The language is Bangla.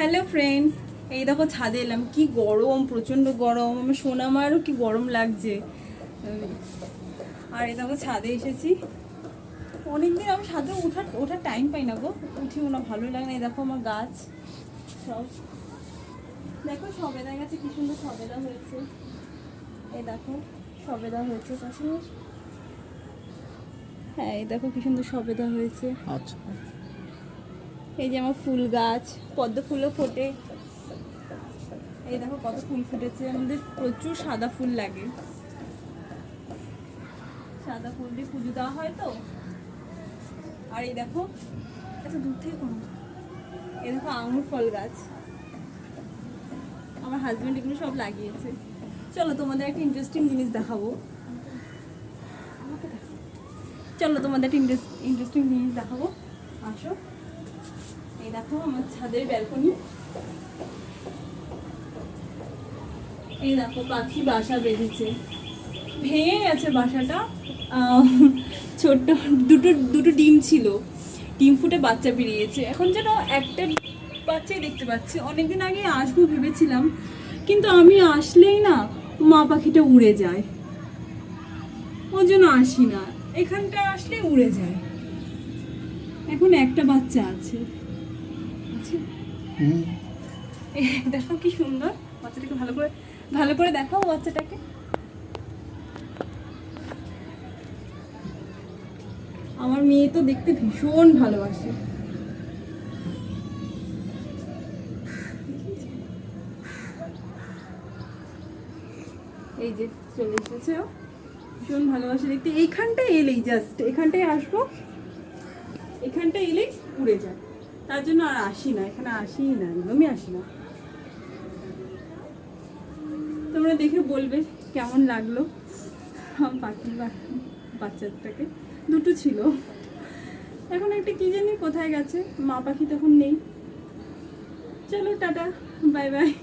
হ্যালো ফ্রেন্ডস এই দেখো ছাদে এলাম। কি গরম, প্রচণ্ড গরম। আমার সোনামারও কি গরম লাগছে। আর এই দেখো ছাদে এসেছি। অনেকদিন আমি ছাদে ওঠার ওঠার টাইম পাই না গো। উঠিও না, ভালো লাগে না। এই দেখো আমার গাছ। সব। দেখো সবেদা গাছে কি সুন্দর সবেদা হয়েছে। এই দেখো সবেদা হয়েছে কাছে হ্যাঁ এই দেখো কি সুন্দর সবেদা হয়েছে। আচ্ছা। এই যে আমার ফুল গাছ, পদ্ম ফুলও ফোটে। এই দেখো কত ফুল ফুটেছে, আমাদের প্রচুর সাদা ফুল লাগে। সাদা ফুল দিয়ে পুজো দেওয়া হয় তো। আর এই দেখো আচ্ছা দূর থেকে কোনো। এই দেখো আঙুর ফল গাছ। আমার হাজব্যান্ড এগুলো সব লাগিয়েছে। চলো তোমাদের একটা ইন্টারেস্টিং জিনিস দেখাবো। চলো তোমাদের একটা ইন্টারেস্টিং জিনিস দেখাবো। আসো। এই দেখো আমার ছাদের ব্যালকনি। এই দেখো পাখি বাসা বেঁধেছে। ভেঙে গেছে বাসাটা। ছোট্ট দুটো দুটো ডিম ছিল। ডিম ফুটে বাচ্চা বেরিয়েছে। এখন যেন একটা বাচ্চাই দেখতে পাচ্ছি। অনেকদিন আগে আসব ভেবেছিলাম, কিন্তু আমি আসলেই না মা পাখিটা উড়ে যায়। ওর জন্য আসি না। এখানটা আসলে উড়ে যায়। এখন একটা বাচ্চা আছে। আছে? দেখো কি সুন্দর। বাচ্চাটাকে ভালো করে ভালো করে দেখাও বাচ্চাটাকে। আমার মেয়ে তো দেখতে ভীষণ ভালোবাসে। এই যে চলে এসেছে ভীষণ ভালোবাসে দেখতে। এইখানটায় এলেই জাস্ট এখানটায় আসব। এখানটা এলেই উড়ে যায়। তার জন্য আর আসি না, এখানে আসি না, একদমই আসি না। তোমরা দেখে বলবে কেমন লাগল বা- বাচ্চাটাকে। দুটো ছিল। এখন একটা কি জানি কোথায় গেছে, মা পাখি তখন নেই। চলো, টাটা, বাই বাই।